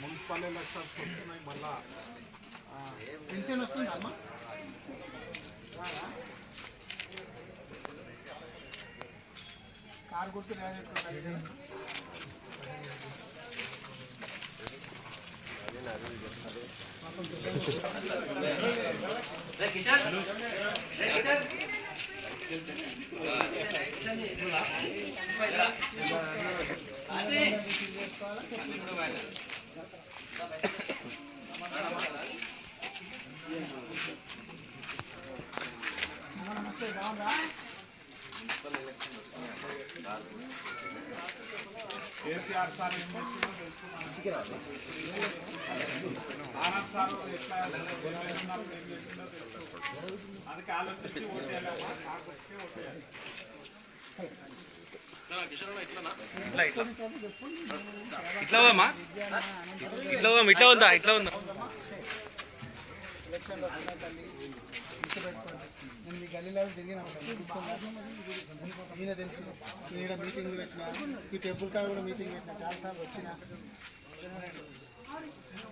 Municipal elections వస్తున్నాయి మళ్ళా. Pension వస్తుందా అమ్మా కారు గుర్తు రాజెట్టుకుంటారు నమస్తే బాగుందా కేసీఆర్ సార్ ఆనంద్ సార్ అందుకే ఆలోచించి ఓటేయాలమ్మా ఓటేయాలి ఇట్లా ఇట్లా ఇట్లా ఉందా? ఇట్లా ఉందా? ఎలక్షన్లు వస్తున్నాయి తల్లి గుర్తుపెట్టుకోండి నేను మీ గల్లీలో తిరిగిన ఈయన తెలుసు. ఈయన మీటింగ్లు పెట్టిన ఈ టెంపుల్ కాడ కూడా మీటింగ్ పెట్టిన చాలాసార్లు వచ్చిన.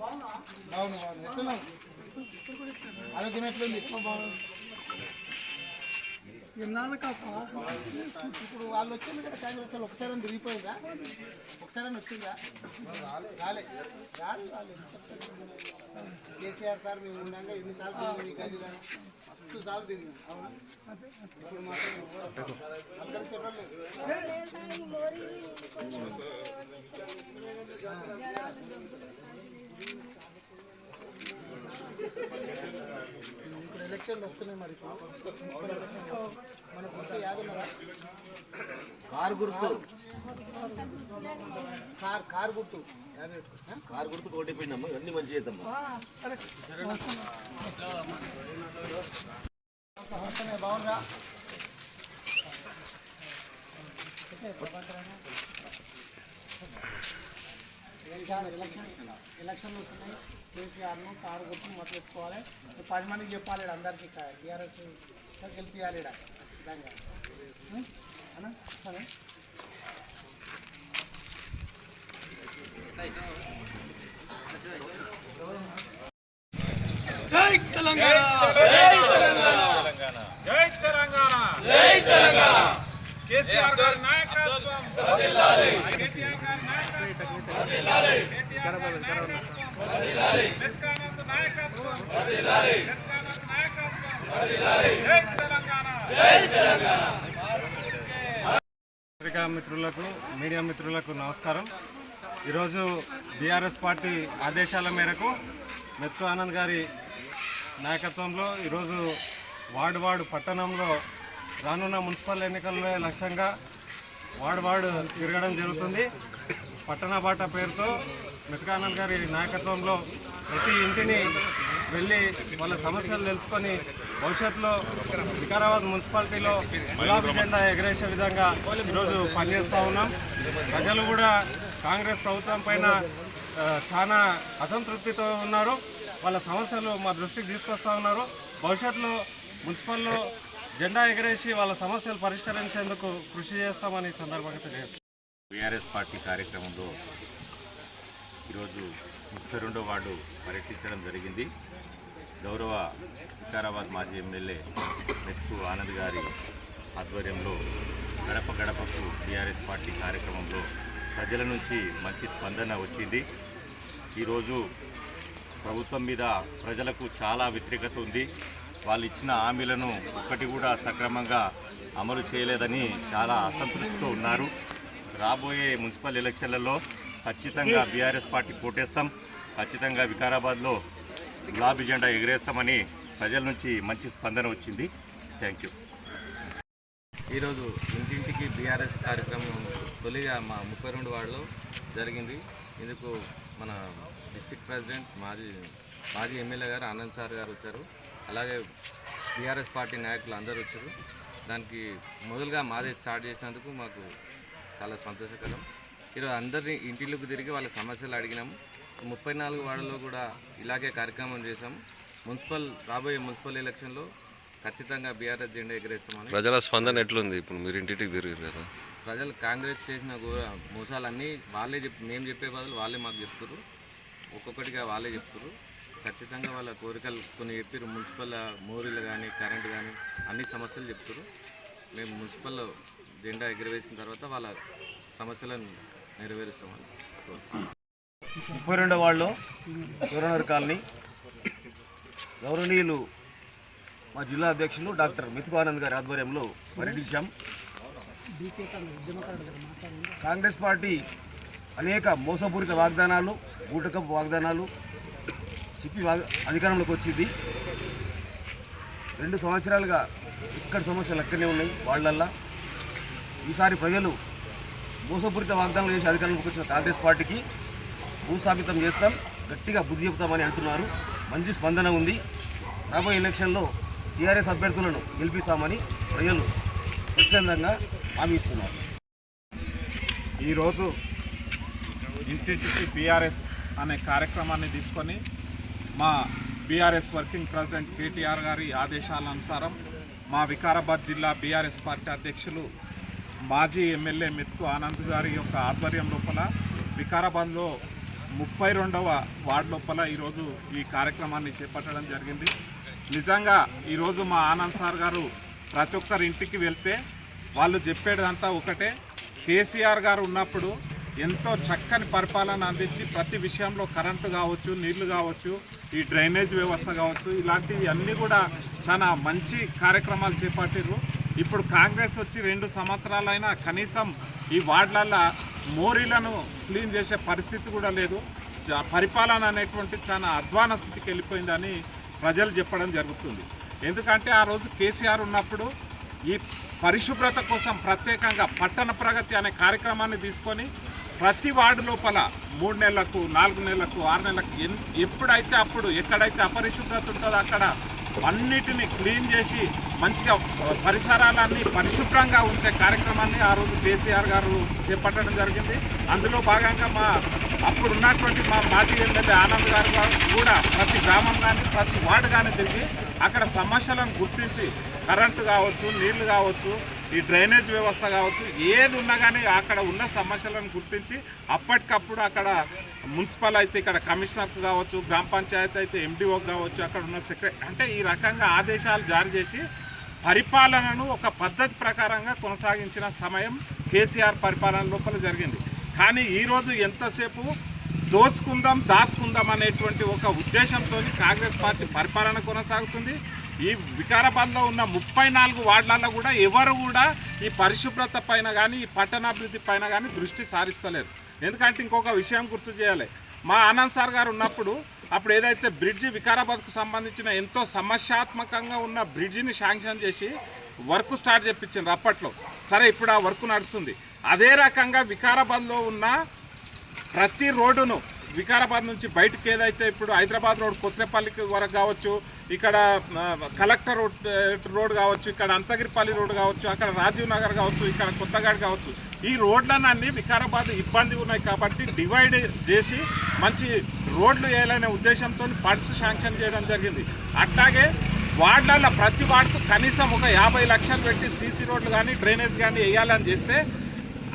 బాగున్నా. బాగున్నా. ఎట్లున్నావు? ఆరోగ్యం ఎట్లుంది? ఎక్కువ బాగుంది? ఇప్పుడు వాళ్ళు వచ్చింది కదా కాంగ్రెస్ వాళ్ళు ఒకసారి తిరిగిపోయిందా ఒకసారి వచ్చిందా రాలే రాలే రాలే కేసీఆర్ సార్ మేము ఉండగా ఎన్నిసార్లు తిరిగి మీ మస్తు సార్లు తిరిగాం అవునా ఇప్పుడు మాత్రం అందరూ చెప్పలేదు ఇప్పుడు ఎలక్షన్లు వస్తున్నాయి మరి మన గుర్తు యాదున్నదా కారు గుర్తు. కార్ కార్ గుర్తు. కారు గుర్తు ఓడిపోయిందమ్మా ఇవన్నీ మంచి చేద్దామ్మా. వస్తున్నాయి బాగుందా ఎలక్షన్ ఎలక్షన్లు వస్తున్నాయి. కేసీఆర్ను కారు గుర్తు మొదలు పెట్టుకోవాలి. ఇప్పుడు పది మందికి చెప్పాలి ఈడ అందరికీ టీఆర్ఎస్ గెలిపించాలి ఈడ. ఖచ్చితంగా. ఉం? అన్నా? సరే. జై తెలంగాణ! జై తెలంగాణ! కేసీఆర్ గారి నాయకత్వం పత్రికా మిత్రులకు మీడియా మిత్రులకు నమస్కారం. ఈరోజు బీఆర్ఎస్ పార్టీ ఆదేశాల మేరకు మెత్కు ఆనంద్ గారి నాయకత్వంలో ఈరోజు వార్డు వార్డు పట్టణంలో రానున్న మున్సిపల్ ఎన్నికల్లో లక్ష్యంగా వార్డు వార్డు తిరగడం జరుగుతుంది. పట్టణ బాట పేరుతో మెత్కానంద్ గారి నాయకత్వంలో ప్రతి ఇంటిని వెళ్ళి వాళ్ళ సమస్యలు తెలుసుకొని భవిష్యత్తులో వికారాబాద్ మున్సిపాలిటీలో గులాబీ జెండా ఎగరేసే విధంగా ఈరోజు పనిచేస్తూ ఉన్నాం. ప్రజలు కూడా కాంగ్రెస్ ప్రభుత్వం పైన చాలా అసంతృప్తితో ఉన్నారు. వాళ్ళ సమస్యలు మా దృష్టికి తీసుకొస్తా ఉన్నారు. భవిష్యత్తులో మున్సిపల్లో జెండా ఎగరేసి వాళ్ళ సమస్యలు పరిష్కరించేందుకు కృషి చేస్తామని సందర్భంగా తెలియజేస్తాం బీఆర్ఎస్ పార్టీ కార్యక్రమంలో ఈరోజు ముప్పై రెండో వార్డు పర్యటించడం జరిగింది. గౌరవ వికారాబాద్ మాజీ ఎమ్మెల్యే మెట్టు ఆనంద్ గారి ఆధ్వర్యంలో గడప గడపకు బీఆర్ఎస్ పార్టీ కార్యక్రమంలో ప్రజల నుంచి మంచి స్పందన వచ్చింది. ఈరోజు ప్రభుత్వం మీద ప్రజలకు చాలా వ్యతిరేకత ఉంది. వాళ్ళు ఇచ్చిన హామీలను ఒక్కటి కూడా సక్రమంగా అమలు చేయలేదని చాలా అసంతృప్తితో ఉన్నారు. రాబోయే మున్సిపల్ ఎలక్షన్లలో ఖచ్చితంగా బీఆర్ఎస్ పార్టీ కోటేస్తాం. ఖచ్చితంగా వికారాబాద్లో గులాబీ జెండా ఎగిరేస్తామని ప్రజల నుంచి మంచి స్పందన వచ్చింది. థ్యాంక్ యూ ఈరోజు ఇంటింటికి బీఆర్ఎస్ కార్యక్రమం తొలిగా మా ముప్పై రెండు వార్డులో జరిగింది. ఇందుకు మన డిస్టిక్ ప్రెసిడెంట్ మాజీ మాజీ ఎమ్మెల్యే గారు ఆనంద్ సార్ గారు వచ్చారు. అలాగే బీఆర్ఎస్ పార్టీ నాయకులు అందరూ వచ్చారు. దానికి మొదలుగా మాదే స్టార్ట్ చేసినందుకు మాకు చాలా సంతోషకరం. ఈరోజు అందరినీ ఇంటిలోకి తిరిగి వాళ్ళ సమస్యలు అడిగినాము ముప్పై నాలుగు వార్డులో కూడా ఇలాగే కార్యక్రమం చేశాం. మున్సిపల్ రాబోయే మున్సిపల్ ఎలక్షన్లో ఖచ్చితంగా బీఆర్ఎస్ జెండా ఎగరేస్తామని. ప్రజల స్పందన ఎట్లుంది? ఇప్పుడు మీరు ఇంటింటికి తిరిగి కదా. ప్రజలు కాంగ్రెస్ చేసిన మోసాలన్నీ వాళ్ళే చెప్ మేము చెప్పే బదులు వాళ్ళే మాకు చెప్తారు ఒక్కొక్కటిగా వాళ్ళే చెప్తారు ఖచ్చితంగా వాళ్ళ కోరికలు కొన్ని చెప్పారు మున్సిపల్ మోరీలు కానీ కరెంట్ కానీ అన్ని సమస్యలు చెప్తారు మేము మున్సిపల్ జెండా ఎగురవేసిన తర్వాత వాళ్ళ సమస్యలను నెరవేరుస్తామని ముప్పై రెండో వాళ్ళు సూర్యనగర్ కాలనీ గౌరవనీయులు మా జిల్లా అధ్యక్షులు డాక్టర్ మితుకు ఆనంద్ గారి ఆధ్వర్యంలో పర్యటించాం. కాంగ్రెస్ పార్టీ అనేక మోసపూరిత వాగ్దానాలు గూటకపు వాగ్దానాలు చెప్పి వాగ్ అధికారంలోకి వచ్చింది. రెండు సంవత్సరాలుగా ఇక్కడ సమస్యలు అక్కడనే ఉన్నాయి వాళ్ళల్లా ఈసారి ప్రజలు మోసపూరిత వాగ్దానాలు చేసి అధికారంలోకి వచ్చిన కాంగ్రెస్ పార్టీకి భూస్థాపితం చేస్తాం గట్టిగా బుద్ధి చెబుతామని అంటున్నారు. మంచి స్పందన ఉంది. రాబోయే ఎలక్షన్లో టీఆర్ఎస్ అభ్యర్థులను గెలిపిస్తామని ప్రజలు స్వచ్ఛందంగా హామీ ఇస్తున్నారు. ఈరోజు ఇంటింటికి బీఆర్ఎస్ అనే కార్యక్రమాన్ని తీసుకొని మా బీఆర్ఎస్ వర్కింగ్ ప్రెసిడెంట్ కేటీఆర్ గారి ఆదేశాల అనుసారం మా వికారాబాద్ జిల్లా బీఆర్ఎస్ పార్టీ అధ్యక్షులు మాజీ ఎమ్మెల్యే మెత్కు ఆనంద్ గారి యొక్క ఆధ్వర్యం లోపల వికారాబాద్లో ముప్పై రెండవ వార్డు లోపల ఈరోజు ఈ కార్యక్రమాన్ని చేపట్టడం జరిగింది. నిజంగా ఈరోజు మా ఆనంద్ సార్ గారు ప్రతి ఒక్కరి ఇంటికి వెళ్తే వాళ్ళు చెప్పేదంతా ఒకటే. కేసీఆర్ గారు ఉన్నప్పుడు ఎంతో చక్కని పరిపాలన అందించి ప్రతి విషయంలో కరెంటు కావచ్చు నీళ్ళు కావచ్చు ఈ డ్రైనేజ్ వ్యవస్థ కావచ్చు ఇలాంటివి అన్నీ కూడా చాలా మంచి కార్యక్రమాలు చేపట్టిర్రు. ఇప్పుడు కాంగ్రెస్ వచ్చి రెండు సంవత్సరాలైనా కనీసం ఈ వార్డులలో మోరీలను క్లీన్ చేసే పరిస్థితి కూడా లేదు. పరిపాలన అనేటువంటి చాలా అధ్వాన స్థితికి వెళ్ళిపోయిందని ప్రజలు చెప్పడం జరుగుతుంది. ఎందుకంటే ఆ రోజు కేసీఆర్ ఉన్నప్పుడు ఈ పరిశుభ్రత కోసం ప్రత్యేకంగా పట్టణ ప్రగతి అనే కార్యక్రమాన్ని తీసుకొని ప్రతి వార్డు లోపల మూడు నెలలకు నాలుగు నెలలకు ఆరు నెలలకు ఎప్పుడైతే అప్పుడు ఎక్కడైతే అపరిశుభ్రత ఉంటుందో అక్కడ అన్నిటిని క్లీన్ చేసి మంచిగా పరిసరాలన్నీ పరిశుభ్రంగా ఉంచే కార్యక్రమాన్ని ఆ రోజు కేసీఆర్ గారు చేపట్టడం జరిగింది. అందులో భాగంగా మా అప్పుడు ఉన్నటువంటి మా మాజీ ఎమ్మెల్యే ఆనంద్ గారు గారు కూడా ప్రతి గ్రామం కానీ ప్రతి వార్డు కానీ తిరిగి అక్కడ సమస్యలను గుర్తించి కరెంటు కావచ్చు నీళ్ళు కావచ్చు ఈ డ్రైనేజ్ వ్యవస్థ కావచ్చు ఏది ఉన్నా కానీ అక్కడ ఉన్న సమస్యలను గుర్తించి అప్పటికప్పుడు అక్కడ మున్సిపల్ అయితే ఇక్కడ కమిషనర్కు కావచ్చు గ్రామ పంచాయతీ అయితే ఎండిఓకి కావచ్చు అక్కడ ఉన్న సెక్రటరీ అంటే ఈ రకంగా ఆదేశాలు జారీ చేసి పరిపాలనను ఒక పద్ధతి ప్రకారంగా కొనసాగించిన సమయం కేసీఆర్ పరిపాలన లోపల జరిగింది. కానీ ఈరోజు ఎంతసేపు దోచుకుందాం దాచుకుందాం అనేటువంటి ఒక ఉద్దేశంతో కాంగ్రెస్ పార్టీ పరిపాలన కొనసాగుతుంది. ఈ వికారాబాద్లో ఉన్న ముప్పై నాలుగు వార్డులలో కూడా ఎవరు కూడా ఈ పరిశుభ్రత పైన కానీ ఈ పట్టణాభివృద్ధి పైన కానీ దృష్టి సారిస్తలేరు. ఎందుకంటే ఇంకొక విషయం గుర్తు చేయాలి. మా ఆనంద్ సార్ గారు ఉన్నప్పుడు అప్పుడు ఏదైతే బ్రిడ్జి వికారాబాద్కు సంబంధించిన ఎంతో సమస్యాత్మకంగా ఉన్న బ్రిడ్జిని శాంక్షన్ చేసి వర్క్ స్టార్ట్ చేయించారు అప్పట్లో. సరే ఇప్పుడు ఆ వర్క్ నడుస్తుంది. అదే రకంగా వికారాబాద్లో ఉన్న ప్రతి రోడ్డును వికారాబాద్ నుంచి బయటకు ఏదైతే ఇప్పుడు హైదరాబాద్ రోడ్ కొత్తపల్లికి వరకు కావచ్చు ఇక్కడ కలెక్టర్ రోడ్ రోడ్ కావచ్చు ఇక్కడ అంతగిరిపల్లి రోడ్ కావచ్చు అక్కడ రాజీవ్ నగర్ కావచ్చు ఇక్కడ కొత్తగాడు కావచ్చు ఈ రోడ్లన్నీ వికారాబాద్ ఇబ్బంది ఉన్నాయి కాబట్టి డివైడ్ చేసి మంచి రోడ్లు వేయాలనే ఉద్దేశంతో ఫండ్స్ శాంక్షన్ చేయడం జరిగింది. అట్లాగే వార్డులలో ప్రతి వార్డుకు కనీసం ఒక యాభై లక్షలు పెట్టి సీసీ రోడ్లు కానీ డ్రైనేజ్ కానీ వేయాలని చేస్తే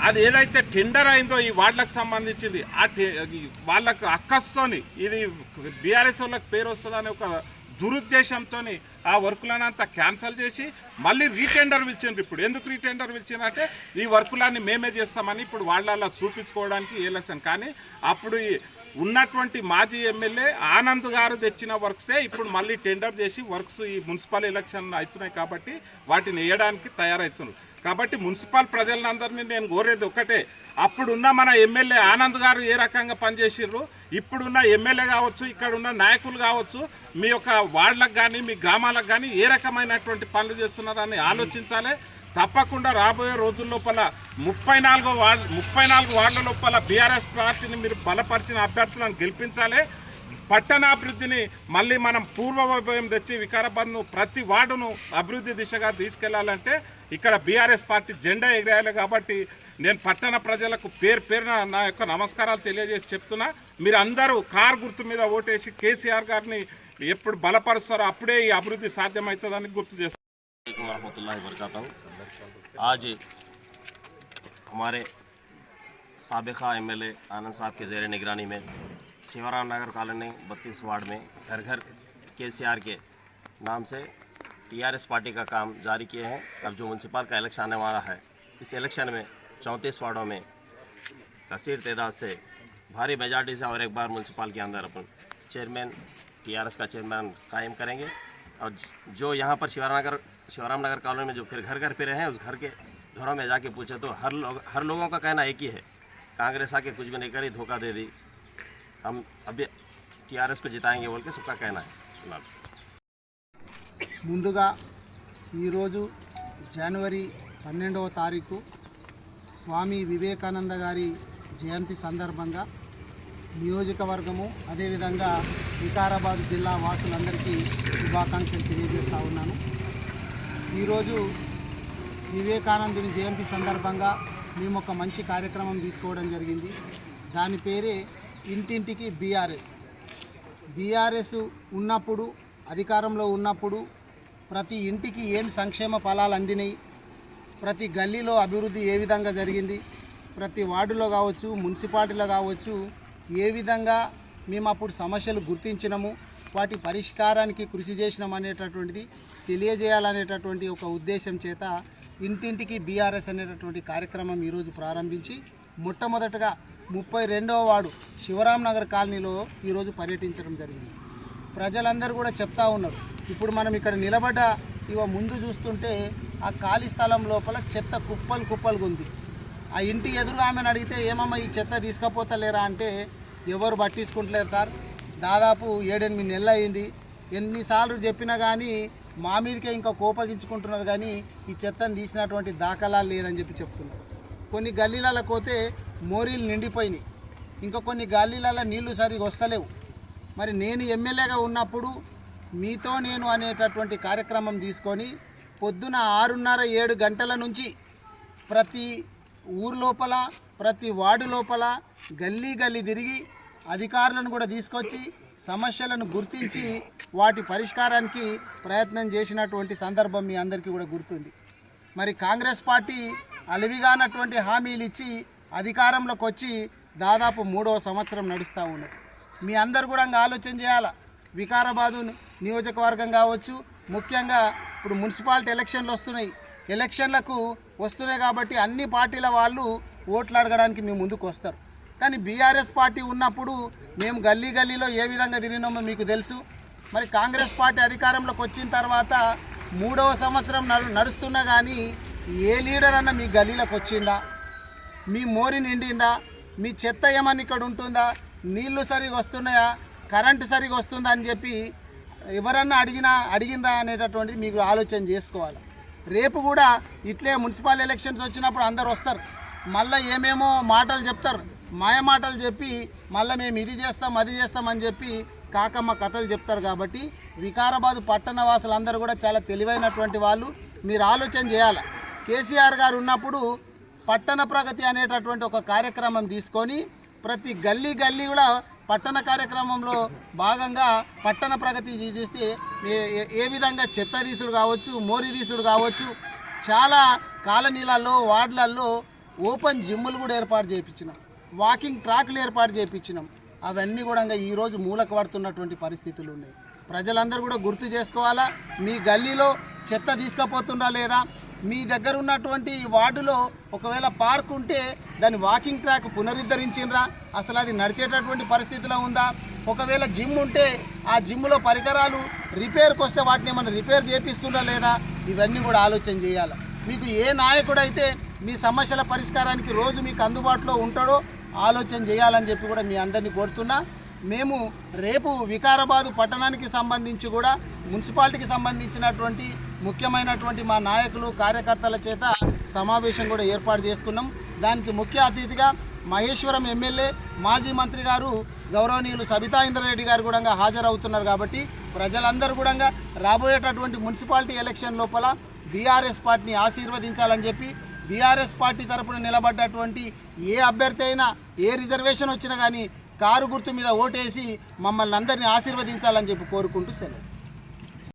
అది ఏదైతే టెండర్ అయిందో ఈ వార్డులకు సంబంధించింది ఆ టె- వాళ్ళకు అక్కస్తోని ఇది బీఆర్ఎస్ వాళ్ళకి పేరు వస్తుందని ఒక దురుద్దేశంతో ఆ వర్కులనంతా క్యాన్సిల్ చేసి మళ్ళీ రీటెండర్ పిలిచిండ్రు ఇప్పుడు. ఎందుకు రీటెండర్ పిలిచినంటే ఈ వర్కులన్నీ మేమే చేస్తామని ఇప్పుడు వాళ్ళ చూపించుకోవడానికి ఎలక్షన్ కానీ అప్పుడు ఈ ఉన్నటువంటి మాజీ ఎమ్మెల్యే ఆనంద్ గారు తెచ్చిన వర్క్సే ఇప్పుడు మళ్ళీ టెండర్ చేసి వర్క్స్ ఈ మున్సిపల్ ఎలక్షన్ అవుతున్నాయి కాబట్టి వాటిని వేయడానికి తయారవుతున్నారు. కాబట్టి మున్సిపల్ ప్రజలందరినీ నేను కోరేది ఒకటే అప్పుడున్న మన ఎమ్మెల్యే ఆనంద్ గారు ఏ రకంగా పనిచేసిర్రు? ఇప్పుడున్న ఎమ్మెల్యే కావచ్చు ఇక్కడ ఉన్న నాయకులు కావచ్చు మీ యొక్క వార్డులకు కానీ మీ గ్రామాలకు కానీ ఏ రకమైనటువంటి పనులు చేస్తున్నారని ఆలోచించాలి. తప్పకుండా రాబోయే రోజుల లోపల ముప్పై నాలుగో వార్డు ముప్పై నాలుగు వార్డుల లోపల బీఆర్ఎస్ పార్టీని మీరు బలపరిచిన అభ్యర్థులను గెలిపించాలి. పట్టణాభివృద్ధిని మళ్ళీ మనం పూర్వవైభవం తెచ్చి వికారాబాద్ను ప్రతి వార్డును అభివృద్ధి దిశగా తీసుకెళ్ళాలంటే ఇక్కడ బీఆర్ఎస్ పార్టీ జెండా ఎగిరేయాలి కాబట్టి నేను పట్టణ ప్రజలకు పేరు పేరున నా యొక్క నమస్కారాలు తెలియజేసి చెప్తున్నా. మీరు అందరూ కార్ గుర్తు మీద ఓటేసి కేసీఆర్ గారిని ఎప్పుడు బలపరుస్తారో అప్పుడే ఈ అభివృద్ధి సాధ్యమవుతుందని గుర్తు చేస్తున్నారు वरहमतुल्लाहि वबरकातुहू आज हमारे सबका एम एल आनंद साहब के जेर निगरानी में शिवराम नगर कॉलोनी बत्तीस वार्ड में घर घर के सी आर के नाम से टीआरएस पार्टी का काम जारी किए हैं अब जो म्यूनसिपल का इलेक्शन आने वाला है इस इलेक्शन में चौंतीस वार्डों में कसीर तादाद से भारी मेजॉरिटी से और एक बार म्यूनसिपल के अंदर अपन चेयरमैन टीआरएस का चेयरमैन कायम करेंगे और ज- जो यहाँ पर शिवराम नगर शिवराम नगर कॉलोनी में जो फिर घर घर फिरे हैं उस घर के घरों में जाके पूछे तो हर लोग हर लोगों का कहना एक ही है कांग्रेस आके कुछ भी नहीं करी धोखा दे दी हम अभी टीआरएस को जिताएंगे बोल के सबका कहना है अल्लाह हाफ़िज़। ముందుగా ఈరోజు జనవరి పన్నెండవ తారీఖు స్వామి వివేకానంద గారి జయంతి సందర్భంగా నియోజకవర్గము అదేవిధంగా వికారాబాద్ జిల్లా వాసులందరికీ శుభాకాంక్షలు తెలియజేస్తూ ఉన్నాను. ఈరోజు వివేకానందుని జయంతి సందర్భంగా మేము ఒక మంచి కార్యక్రమం తీసుకోవడం జరిగింది. దాని పేరే ఇంటింటికి బీఆర్ఎస్. బీఆర్ఎస్ ఉన్నప్పుడు అధికారంలో ఉన్నప్పుడు ప్రతి ఇంటికి ఏం సంక్షేమ ఫలాలు అందినాయి ప్రతి గల్లీలో అభివృద్ధి ఏ విధంగా జరిగింది ప్రతి వార్డులో కావచ్చు మున్సిపాలిటీలో కావచ్చు ఏ విధంగా మేము అప్పుడు సమస్యలు గుర్తించినము వాటి పరిష్కారానికి కృషి చేసినాం అనేటటువంటిది తెలియజేయాలనేటటువంటి ఒక ఉద్దేశం చేత ఇంటింటికి బీఆర్ఎస్ అనేటటువంటి కార్యక్రమం ఈరోజు ప్రారంభించి మొట్టమొదటగా ముప్పై రెండవ వాడు శివరాం నగర్ కాలనీలో ఈరోజు పర్యటించడం జరిగింది. ప్రజలందరూ కూడా చెప్తా ఉన్నారు ఇప్పుడు మనం ఇక్కడ నిలబడ్డ ఇవ ముందు చూస్తుంటే ఆ ఖాళీ స్థలం లోపల చెత్త కుప్పలు కుప్పలుగా ఉంది ఆ ఇంటి ఎదురు ఆమెను అడిగితే ఏమమ్మా ఈ చెత్త తీసుకపోతలేరా? అంటే ఎవరు పట్టించుకుంటలేరు సార్. దాదాపు ఏడెనిమిది నెలలు అయింది. ఎన్నిసార్లు చెప్పినా కానీ మా మీదకే ఇంకా కోపగించుకుంటున్నారు కానీ ఈ చెత్తను తీసినటువంటి దాఖలాలు లేదని చెప్పి చెప్తున్నారు. కొన్ని గల్లీలలో పోతే మోరీలు నిండిపోయినాయి. ఇంకా కొన్ని గల్లీలలో నీళ్ళు సరిగా వస్తలేవు. మరి నేను ఎమ్మెల్యేగా ఉన్నప్పుడు మీతో నేను అనేటటువంటి కార్యక్రమం తీసుకొని పొద్దున ఆరున్నర ఏడు గంటల నుంచి ప్రతి ఊరు లోపల ప్రతి వార్డు లోపల గల్లీ గల్లీ తిరిగి అధికారులను కూడా తీసుకొచ్చి సమస్యలను గుర్తించి వాటి పరిష్కారానికి ప్రయత్నం చేసినటువంటి సందర్భం మీ అందరికీ కూడా గుర్తుంది. మరి కాంగ్రెస్ పార్టీ అలవిగానటువంటి హామీలు ఇచ్చి అధికారంలోకి వచ్చి దాదాపు మూడవ సంవత్సరం నడుస్తూ ఉన్నది. మీ అందరు కూడా ఇంకా ఆలోచన చేయాలా? వికారాబాదు నియోజకవర్గం కావచ్చు ముఖ్యంగా ఇప్పుడు మున్సిపాలిటీ ఎలక్షన్లు వస్తున్నాయి. ఎలక్షన్లకు వస్తున్నాయి కాబట్టి అన్ని పార్టీల వాళ్ళు ఓట్లు అడగడానికి మేము ముందుకు వస్తారు. కానీ బీఆర్ఎస్ పార్టీ ఉన్నప్పుడు మేము గల్లీ గల్లీలో ఏ విధంగా తిరిగినామో మీకు తెలుసు. మరి కాంగ్రెస్ పార్టీ అధికారంలోకి వచ్చిన తర్వాత మూడవ సంవత్సరం నడు నడుస్తున్నా కానీ ఏ లీడర్ అన్న మీ గల్లీలోకి వచ్చిందా మీ మోరి నిండిందా? మీ చెత్త ఏమని ఇక్కడ ఉంటుందా? నీళ్ళు సరిగా వస్తున్నాయా? కరెంటు సరిగా వస్తుందా అని చెప్పి ఎవరన్నా అడిగినా అడిగినరా అనేటటువంటిది మీకు ఆలోచన చేసుకోవాలి? రేపు కూడా ఇట్లే మున్సిపల్ ఎలక్షన్స్ వచ్చినప్పుడు అందరు వస్తారు. మళ్ళీ ఏమేమో మాటలు చెప్తారు. మాయ మాటలు చెప్పి మళ్ళీ మేము ఇది చేస్తాం అది చేస్తాం అని చెప్పి కాకమ్మ కథలు చెప్తారు కాబట్టి వికారాబాద్ పట్టణ వాసులందరూ కూడా చాలా తెలివైనటువంటి వాళ్ళు. మీరు ఆలోచన చేయాలి. కేసీఆర్ గారు ఉన్నప్పుడు పట్టణ ప్రగతి అనేటటువంటి ఒక కార్యక్రమం తీసుకొని ప్రతి గల్లీ గల్లీ కూడా పట్టణ కార్యక్రమంలో భాగంగా పట్టణ ప్రగతి చేస్తే ఏ- ఏ- విధంగా చెత్త తీసుడు కావచ్చు మోరీదీసుడు కావచ్చు చాలా కాలనీలలో వార్డులలో ఓపెన్ జిమ్ములు కూడా ఏర్పాటు చేయించినాం. వాకింగ్ ట్రాక్లు ఏర్పాటు చేయించినాం. అవన్నీ కూడా ఈరోజు మూలకు పడుతున్నటువంటి పరిస్థితులు ఉన్నాయి. ప్రజలందరూ కూడా గుర్తు చేసుకోవాలా? మీ గల్లీలో చెత్త తీసుకుపోతుండ్రా లేదా? మీ దగ్గర ఉన్నటువంటి వార్డులో ఒకవేళ పార్క్ ఉంటే దాని వాకింగ్ ట్రాక్ పునరుద్ధరించిండ్రా అసలు అది నడిచేటటువంటి పరిస్థితిలో ఉందా? ఒకవేళ జిమ్ ఉంటే ఆ జిమ్లో పరికరాలు రిపేర్కి వస్తే వాటిని ఏమైనా రిపేర్ చేపిస్తుండ్రా లేదా? ఇవన్నీ కూడా ఆలోచన చేయాలి. మీకు ఏ నాయకుడైతే మీ సమస్యల పరిష్కారానికి రోజు మీకు అందుబాటులో ఉంటాడో ఆలోచన చేయాలని చెప్పి కూడా మీ అందరినీ కోరుతున్నా. మేము రేపు వికారాబాదు పట్టణానికి సంబంధించి కూడా మున్సిపాలిటీకి సంబంధించినటువంటి ముఖ్యమైనటువంటి మా నాయకులు కార్యకర్తల చేత సమావేశం కూడా ఏర్పాటు చేసుకున్నాం. దానికి ముఖ్య అతిథిగా మహేశ్వరం ఎమ్మెల్యే మాజీ మంత్రి గారు గౌరవనీయులు సబితా ఇంద్రారెడ్డి గారు కూడా హాజరవుతున్నారు కాబట్టి ప్రజలందరూ కూడా రాబోయేటటువంటి మున్సిపాలిటీ ఎలక్షన్ లోపల బీఆర్ఎస్ పార్టీని ఆశీర్వదించాలని చెప్పి బీఆర్ఎస్ పార్టీ తరపున నిలబడ్డటువంటి ఏ అభ్యర్థి అయినా ఏ రిజర్వేషన్ వచ్చినా కానీ కారు గుర్తు మీద ఓటేసి మమ్మల్ని అందరినీ ఆశీర్వదించాలని చెప్పి కోరుకుంటూ సెలవు.